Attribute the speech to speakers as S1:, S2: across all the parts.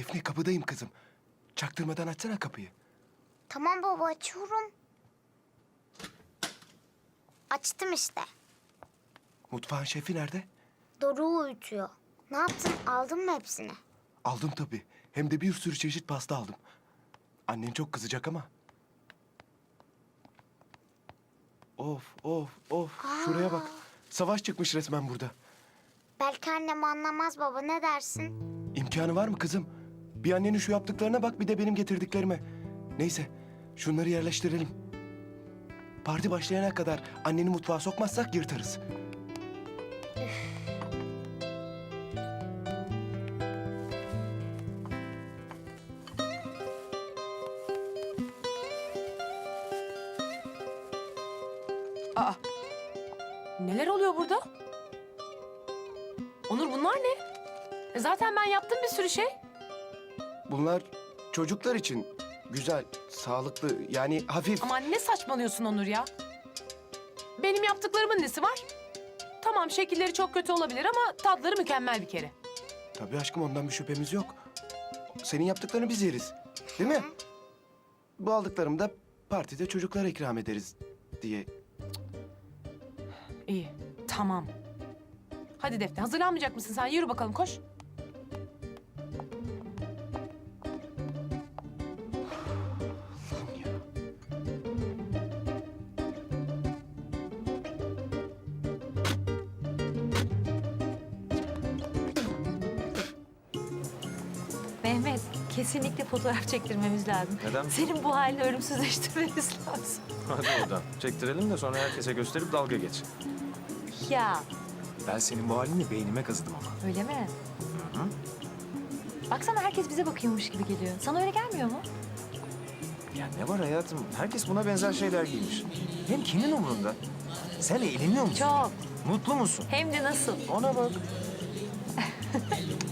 S1: Defne kapıdayım kızım. Çaktırmadan açsana kapıyı.
S2: Tamam baba açıyorum. Açtım işte.
S1: Mutfağın şefi nerede?
S2: Doruk'u uyutuyor. Ne yaptın? Aldın mı hepsini?
S1: Aldım tabii. Hem de bir sürü çeşit pasta aldım. Annen çok kızacak ama. Of of of. Şuraya bak. Savaş çıkmış resmen burada.
S2: Belki annem anlamaz baba ne dersin?
S1: İmkanı var mı kızım? Bir annenin şu yaptıklarına bak bir de benim getirdiklerime. Neyse şunları yerleştirelim. Parti başlayana kadar anneni mutfağa sokmazsak yırtarız.
S3: Aa. Neler oluyor burada? Onur bunlar ne? E Zaten ben yaptım bir sürü şey.
S1: Bunlar çocuklar için güzel, sağlıklı yani hafif.
S3: Ama ne saçmalıyorsun Onur ya? Benim yaptıklarımın nesi var? Tamam şekilleri çok kötü olabilir ama tadları mükemmel bir kere.
S1: Tabii aşkım ondan bir şüphemiz yok. Senin yaptıklarını biz yeriz. Değil mi? Bu aldıklarımı da partide çocuklara ikram ederiz diye.
S3: İyi, tamam. Hadi Defne, hazırlanmayacak mısın sen? Yürü bakalım, koş.
S4: Mehmet, kesinlikle fotoğraf çektirmemiz lazım.
S5: Neden?
S4: Senin bu halini ölümsüzleştirmemiz lazım.
S5: Hadi oradan. Çektirelim de sonra herkese gösterip dalga geç.
S4: Ya,
S5: Ben senin bu halini beynime kazıdım ama.
S4: öyle mi? Baksana herkes bize bakıyormuş gibi geliyor. Sana öyle gelmiyor mu?
S5: Ya ne var hayatım? Herkes buna benzer şeyler giymiş. Hem kimin umurunda? Sen eğleniyor musun?
S4: Çok.
S5: Mutlu musun?
S4: Hem de nasıl?
S5: Ona bak.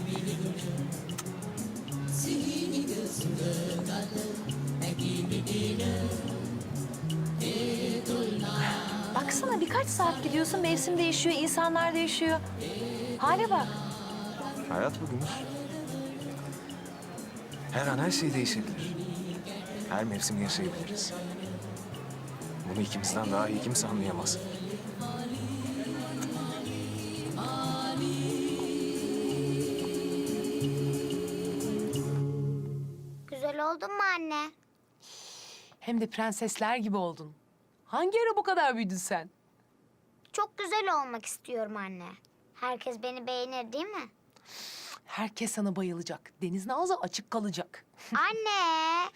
S4: Baksana birkaç saat gidiyorsun, mevsim değişiyor, insanlar değişiyor. Hale bak.
S5: Hayat bu Gümüş. Her an her şey değişebilir. Her mevsimi yaşayabiliriz. Bunu ikimizden daha iyi kimse anlayamaz.
S2: Güzel oldun mu anne?
S3: Hem de prensesler gibi oldun. Hangi ara bu kadar büyüdün sen?
S2: Çok güzel olmak istiyorum anne. Herkes beni beğenir değil mi?
S3: Herkes sana bayılacak. Denizin ağzı açık kalacak.
S2: Anne!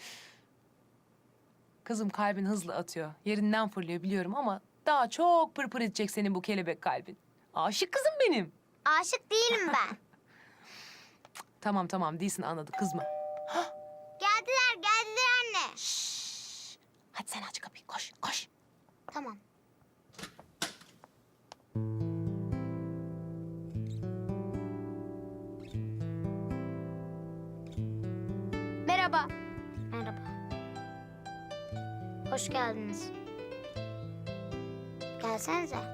S3: Kızım kalbin hızlı atıyor. Yerinden fırlıyor biliyorum ama daha çok pırpır edecek senin bu kelebek kalbin. Aşık kızım benim.
S2: Aşık değilim ben.
S3: Tamam tamam değilsin anladık kızma.
S2: geldiler geldiler anne.
S3: Hadi sen aç kapıyı koş koş.
S2: Tamam. Merhaba. Merhaba. Hoş geldiniz. Gelsenize.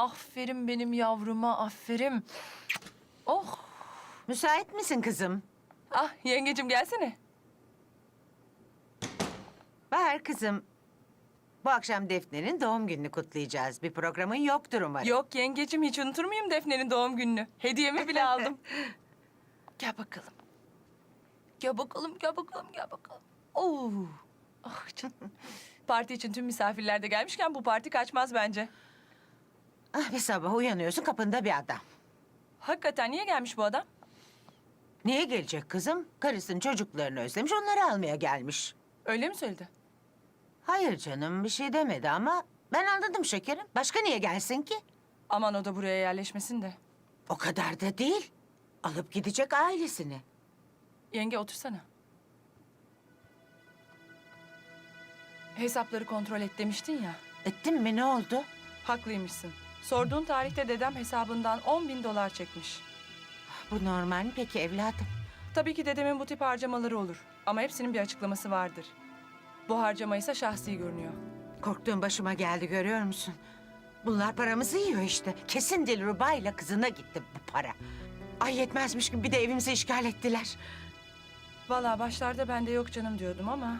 S4: Aferin benim yavruma, aferin. Oh,
S6: Müsait misin kızım?
S4: ah yengecim gelsene.
S6: Bahar kızım. Bu akşam Defne'nin doğum gününü kutlayacağız. Bir programın yoktur umarım.
S4: Yok yengecim hiç unutur muyum Defne'nin doğum gününü? Hediyemi bile aldım. gel bakalım. Gel bakalım, gel bakalım, gel bakalım. Oo. Ah canım. Parti için tüm misafirler de gelmişken bu parti kaçmaz bence.
S6: Ah bir sabah uyanıyorsun kapında bir adam.
S4: Hakikaten niye gelmiş bu adam?
S6: Niye gelecek kızım? Karısının çocuklarını özlemiş onları almaya gelmiş.
S4: Öyle mi söyledi?
S6: Hayır canım bir şey demedi ama ben anladım şekerim. Başka niye gelsin ki?
S4: Aman o da buraya yerleşmesin de.
S6: O kadar da değil. Alıp gidecek ailesini.
S4: Yenge otursana. Hesapları kontrol et demiştin ya.
S6: Ettin mi ne oldu?
S4: Haklıymışsın. Sorduğun tarihte dedem hesabından 10 bin dolar çekmiş.
S6: Bu normal mi peki evladım?
S4: Tabii ki dedemin bu tip harcamaları olur. Ama hepsinin bir açıklaması vardır. Bu harcama ise şahsi görünüyor.
S6: Korktuğum başıma geldi görüyor musun? Bunlar paramızı yiyor işte. Kesin Dilruba ile kızına gitti bu para. Ay yetmezmiş gibi bir de evimizi işgal ettiler.
S4: Vallahi başlarda ben de yok canım diyordum ama...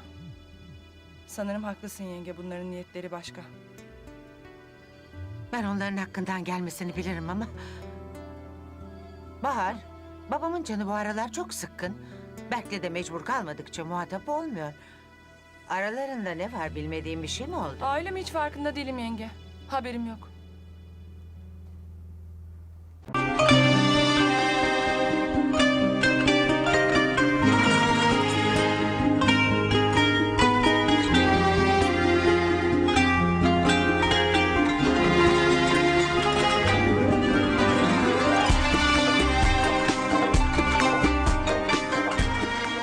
S4: Sanırım haklısın yenge. Bunların niyetleri başka.
S6: Ben onların hakkından gelmesini bilirim ama... Bahar, babamın canı bu aralar çok sıkkın. Berk'le de mecbur kalmadıkça muhatap olmuyor. Aralarında ne var bilmediğim bir şey mi oldu?
S4: Ailem hiç farkında değilim yenge. Haberim yok.